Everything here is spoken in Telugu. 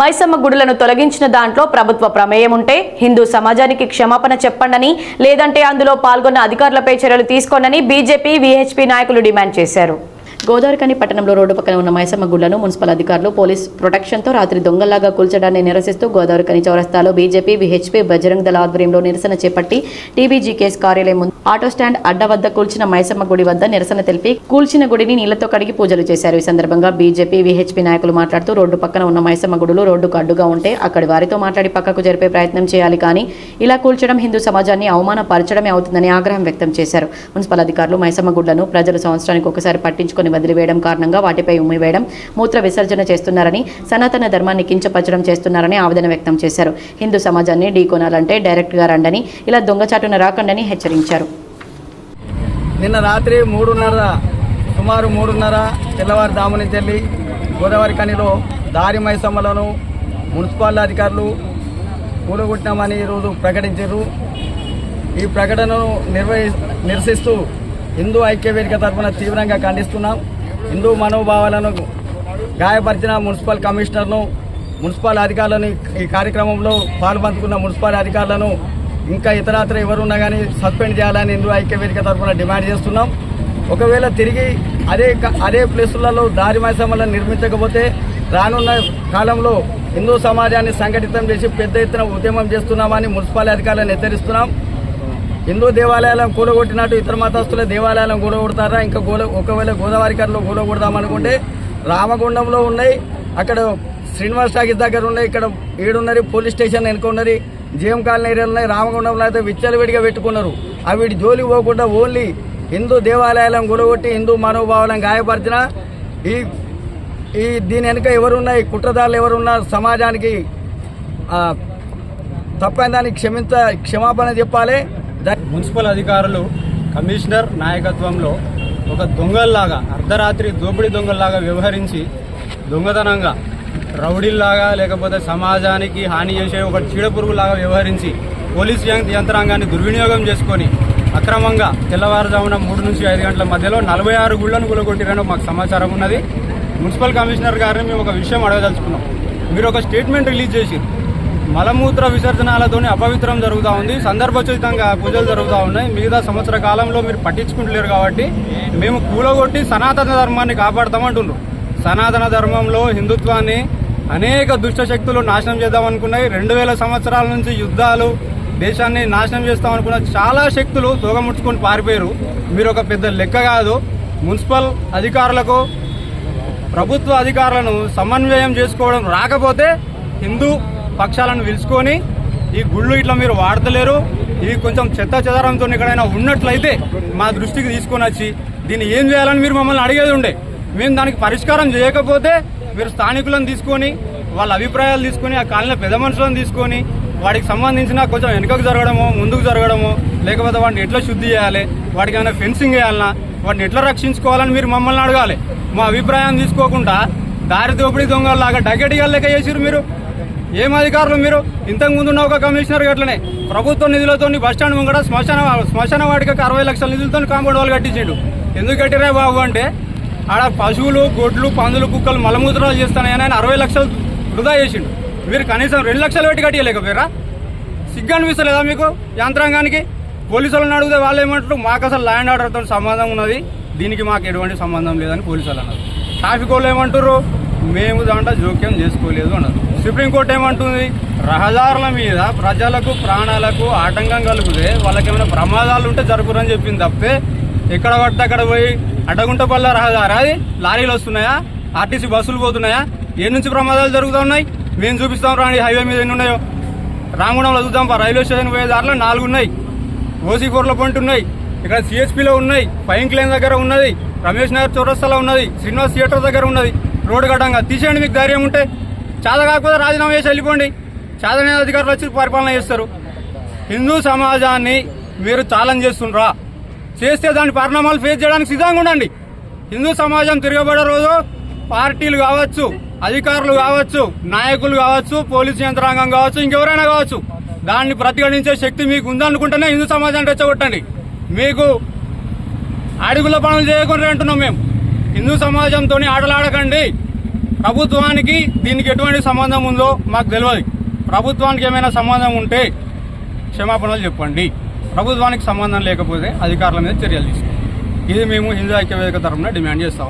మైసమ్మ గుడులను తొలగించిన దాంట్లో ప్రభుత్వ ప్రమేయం ఉంటే హిందూ సమాజానికి క్షమాపణ చెప్పండని లేదంటే అందులో పాల్గొన్న అధికారులపై చర్యలు తీసుకోండని బీజేపీ వీహెచ్పీ నాయకులు డిమాండ్ చేశారు. గోదావరికని పట్టణంలో రోడ్డు పక్కన ఉన్న మైసమ్మ గుళ్ళను మున్సిపల్ అధికారులు పోలీస్ ప్రొటెక్షన్తో రాత్రి దొంగల్లాగా కూల్చడాన్ని నిరసిస్తూ గోదావరికని చౌరస్తాలో బీజేపీ విహెచ్పీ బజరంగ్ దళ ఆధ్వర్యంలో నిరసన చేపట్టి టీబీజీకేఎస్ కార్యాలయం ముందు ఆటో స్టాండ్ అడ్డ వద్ద కూల్చిన మైసమ్మ గుడి వద్ద నిరసన తెలిపి కూల్చిన గుడిని నీళ్ళతో కడిగి పూజలు చేశారు. ఈ సందర్భంగా బీజేపీ విహెచ్పీ నాయకులు మాట్లాడుతూ రోడ్డు పక్కన ఉన్న మైసమ్మ గుడులు రోడ్డుకు అడ్డుగా ఉంటే అక్కడి వారితో మాట్లాడి పక్కకు జరిపే ప్రయత్నం చేయాలి కానీ ఇలా కూల్చడం హిందూ సమాజాన్ని అవమానపరచడమే అవుతుందని ఆగ్రహం వ్యక్తం చేశారు. మున్సిపల్ అధికారులు మైసమ్మ గుడ్లను ప్రజలు సంవత్సరానికి ఒకసారి పట్టించుకొని వదిలివేయడం కారణంగా వాటిపై ఉమ్మివేయడం మూత్ర విసర్జన చేస్తున్నారని సనాతన ధర్మాన్ని కించపరచడం చేస్తున్నారని ఆవేదన వ్యక్తం చేశారు. హిందూ సమాజాన్ని ఢీకొనాలంటే డైరెక్ట్గా రండని ఇలా దొంగచాటున రాకండని హెచ్చరించారు. నిన్న రాత్రి మూడున్నర సుమారు మూడున్నర తెల్లవారుజాము తల్లి గోదావరి కనిలో దారి మైసమ్మలను మున్సిపాల్ అధికారులు కూడగొట్టినామని ఈరోజు ప్రకటించారు. ఈ ప్రకటనను నిర్వహి నిరసిస్తూ హిందూ ఐక్య వేదిక తరఫున తీవ్రంగా ఖండిస్తున్నాం. హిందూ మనోభావాలను గాయపరిచిన మున్సిపల్ కమిషనర్ను మున్సిపల్ అధికారులను ఈ కార్యక్రమంలో పాల్పంచుకున్న మున్సిపల్ అధికారులను ఇంకా ఇతరత్ర ఎవరున్నా కానీ సస్పెండ్ చేయాలని హిందూ ఐక్య వేదిక తరఫున డిమాండ్ చేస్తున్నాం. ఒకవేళ తిరిగి అదే క- అదే ప్లేసులలో దారి మైసమ్మలను నిర్మించకపోతే రానున్న కాలంలో హిందూ సమాజాన్ని సంఘటితం చేసి పెద్ద ఎత్తున ఉద్యమం చేస్తున్నామని మున్సిపల్ అధికారులను హెచ్చరిస్తున్నాం. హిందూ దేవాలయాలను కూడగొట్టినట్టు ఇతర మతస్థుల దేవాలయాలను కూడగొడతారా? ఇంకా గోడ ఒకవేళ గోదావరి కర్రలో కూడగొడదామనుకుంటే రామగుండంలో ఉన్నాయి అక్కడ శ్రీనివాస్ టాకీస్ దగ్గర ఉన్నాయి ఇక్కడ ఏడున్నది పోలీస్ స్టేషన్ వెనుక ఉన్నది జిఎం కాలనీ ఏరియాలు ఉన్నాయి రామగుండంలో అయితే విచ్చలవిడిగా పెట్టుకున్నారు. అవి వీటి జోలి పోకుండా ఓన్లీ హిందూ దేవాలయాలను కూడగొట్టి హిందూ మనోభావాలను గాయపరిచిన ఈ ఈ దీని వెనుక ఎవరున్నాయి? కుట్రదారులు ఎవరున్నా? సమాజానికి తప్పైన దానికి క్షమించ క్షమాపణ చెప్పాలి. మున్సిపల్ అధికారులు కమిషనర్ నాయకత్వంలో ఒక దొంగల్లాగా అర్ధరాత్రి దోపిడీ దొంగల్లాగా వ్యవహరించి దొంగతనంగా రౌడీల్లాగా లేకపోతే సమాజానికి హాని చేసే ఒక చీడపురుగులాగా వ్యవహరించి పోలీసు యంత్రాంగాన్ని దుర్వినియోగం చేసుకొని అక్రమంగా తెల్లవారుజామున మూడు నుంచి ఐదు గంటల మధ్యలో నలభై ఆరు గుళ్ళను కూలగొట్టిరని మాకు సమాచారం ఉన్నది. మున్సిపల్ కమిషనర్ గారిని మేము ఒక విషయం అడగదలుచుకున్నాం. మీరు ఒక స్టేట్మెంట్ రిలీజ్ చేసి మలమూత్ర విసర్జనాలతోనే అపవిత్రం జరుగుతూ ఉంది. సందర్భోచితంగా పూజలు జరుగుతూ ఉన్నాయి. మిగతా సంవత్సర కాలంలో మీరు పట్టించుకుంటలేరు కాబట్టి మేము కూలగొట్టి సనాతన ధర్మాన్ని కాపాడతామంటున్నారు సనాతన ధర్మంలో హిందుత్వాన్ని అనేక దుష్ట శక్తులు నాశనం చేద్దామనుకున్నాయి. రెండు వేల సంవత్సరాల నుంచి యుద్ధాలు దేశాన్ని నాశనం చేస్తామనుకున్న చాలా శక్తులు తోగముడుచుకొని పారిపోయారు. మీరు ఒక పెద్ద లెక్క కాదు. మున్సిపల్ అధికారులకు ప్రభుత్వ అధికారులను సమన్వయం చేసుకోవడం రాకపోతే హిందూ పక్షాలను పిలుచుకొని ఈ గుళ్ళు ఇట్లా మీరు వాడతలేరు. ఇవి కొంచెం చెత్త చెదారంతో ఎక్కడైనా ఉన్నట్లయితే మా దృష్టికి తీసుకొని వచ్చి దీన్ని ఏం చేయాలని మీరు మమ్మల్ని అడిగేది ఉండే. మేము దానికి పరిష్కారం చేయకపోతే మీరు స్థానికులను తీసుకొని వాళ్ళ అభిప్రాయాలు తీసుకొని ఆ కాలనీ పెద్ద మనుషులను తీసుకొని వాడికి సంబంధించిన కొంచెం వెనుకకు జరగడము ముందుకు జరగడము లేకపోతే వాడిని ఎట్లా శుద్ధి చేయాలి వాడికి ఏమైనా ఫెన్సింగ్ వేయాలన్నా వాడిని ఎట్లా రక్షించుకోవాలని మీరు మమ్మల్ని అడగాలి. మా అభిప్రాయం తీసుకోకుండా దారి దోపిడీ దొంగలాగా డగెటిగా లెక్క చేసిరు మీరు. ఏం అధికారులు మీరు? ఇంతకు ఉన్న ఒక కమిషనర్ అట్లనే ప్రభుత్వ నిధులతో బస్ స్టాండ్ ముంగడ శ్మశాన శ్మశాన వాటికి అరవై లక్షల నిధులతో కాంపౌండ్ వాళ్ళు కట్టించిండు. ఎందుకు కట్టిరే బాబు అంటే ఆడ పశువులు గొడ్లు పందులు కుక్కలు మలమూత్రాలు చేస్తానని ఆయన అరవై లక్షలు వృధా చేసిండు. మీరు కనీసం రెండు లక్షలు పెట్టి కట్టియలేకపోయారా సిగ్గు అనిపిస్తలేదా మీకు యంత్రాంగానికి? పోలీసు వాళ్ళని అడిగితే వాళ్ళు ఏమంటారు మాకు అసలు ల్యాండ్ ఆర్డర్తో సంబంధం ఉన్నది దీనికి మాకు ఎటువంటి సంబంధం లేదని పోలీసు వాళ్ళు అన్నారు. ట్రాఫిక్ వాళ్ళు ఏమంటారు మేము దాంట్లో జోక్యం చేసుకోలేదు అన్నారు. సుప్రీంకోర్టు ఏమంటుంది? రహదారుల మీద ప్రజలకు ప్రాణాలకు ఆటంకం కలిగితే వాళ్ళకి ఏమైనా ప్రమాదాలు ఉంటే జరుగురని చెప్పింది తప్పితే ఎక్కడ పడితే అక్కడ పోయి అడ్డగుంట రహదారి అది? లారీలు వస్తున్నాయా? ఆర్టీసీ బస్సులు పోతున్నాయా? ఏ నుంచి ప్రమాదాలు జరుగుతూ ఉన్నాయి? మేము చూపిస్తాం రాండి హైవే మీద ఎన్ని ఉన్నాయో. రామగుండంలో చూద్దాం రైల్వే స్టేషన్ పోయే దారిలో నాలుగు ఉన్నాయి. ఓసీ ఫోర్లో పాయింట్ ఉన్నాయి. ఇక్కడ సిహెచ్పిలో ఉన్నాయి. పైంక్ లేన్ దగ్గర ఉన్నది. రమేష్ నగర్ చౌరస్తాలో ఉన్నది. శ్రీనివాస్ థియేటర్ దగ్గర ఉన్నది. రోడ్డు కట్టంగా. తీసేయండి మీకు ధైర్యం ఉంటే. చేత కాకపోతే రాజీనామా చేసి వెళ్ళిపోండి. చాదనే అధికారులు వచ్చి పరిపాలన చేస్తారు. హిందూ సమాజాన్ని మీరు తాళం చేస్తుండ్రా. చేస్తే దాని పరిణామాలు ఫేస్ చేయడానికి సిద్ధంగా ఉండండి. హిందూ సమాజం తిరగబడే రోజు పార్టీలు కావచ్చు అధికారులు కావచ్చు నాయకులు కావచ్చు పోలీసు యంత్రాంగం కావచ్చు ఇంకెవరైనా కావచ్చు దాన్ని ప్రతిఘటించే శక్తి మీకు ఉందనుకుంటేనే హిందూ సమాజాన్ని రెచ్చగొట్టండి. మీకు అడుగుల పనులు చేయకుండా అంటున్నాం మేము. హిందూ సమాజంతో ఆటలాడకండి. ప్రభుత్వానికి దీనికి ఎటువంటి సంబంధం ఉందో మాకు తెలియదు ప్రభుత్వానికి ఏమైనా సంబంధం ఉంటే క్షమాపణలు చెప్పండి. ప్రభుత్వానికి సంబంధం లేకపోతే అధికారుల మీద చర్యలు తీసుకోండి. ఇది మేము హిందూ ఐక్యవేదిక తరఫున డిమాండ్ చేస్తాం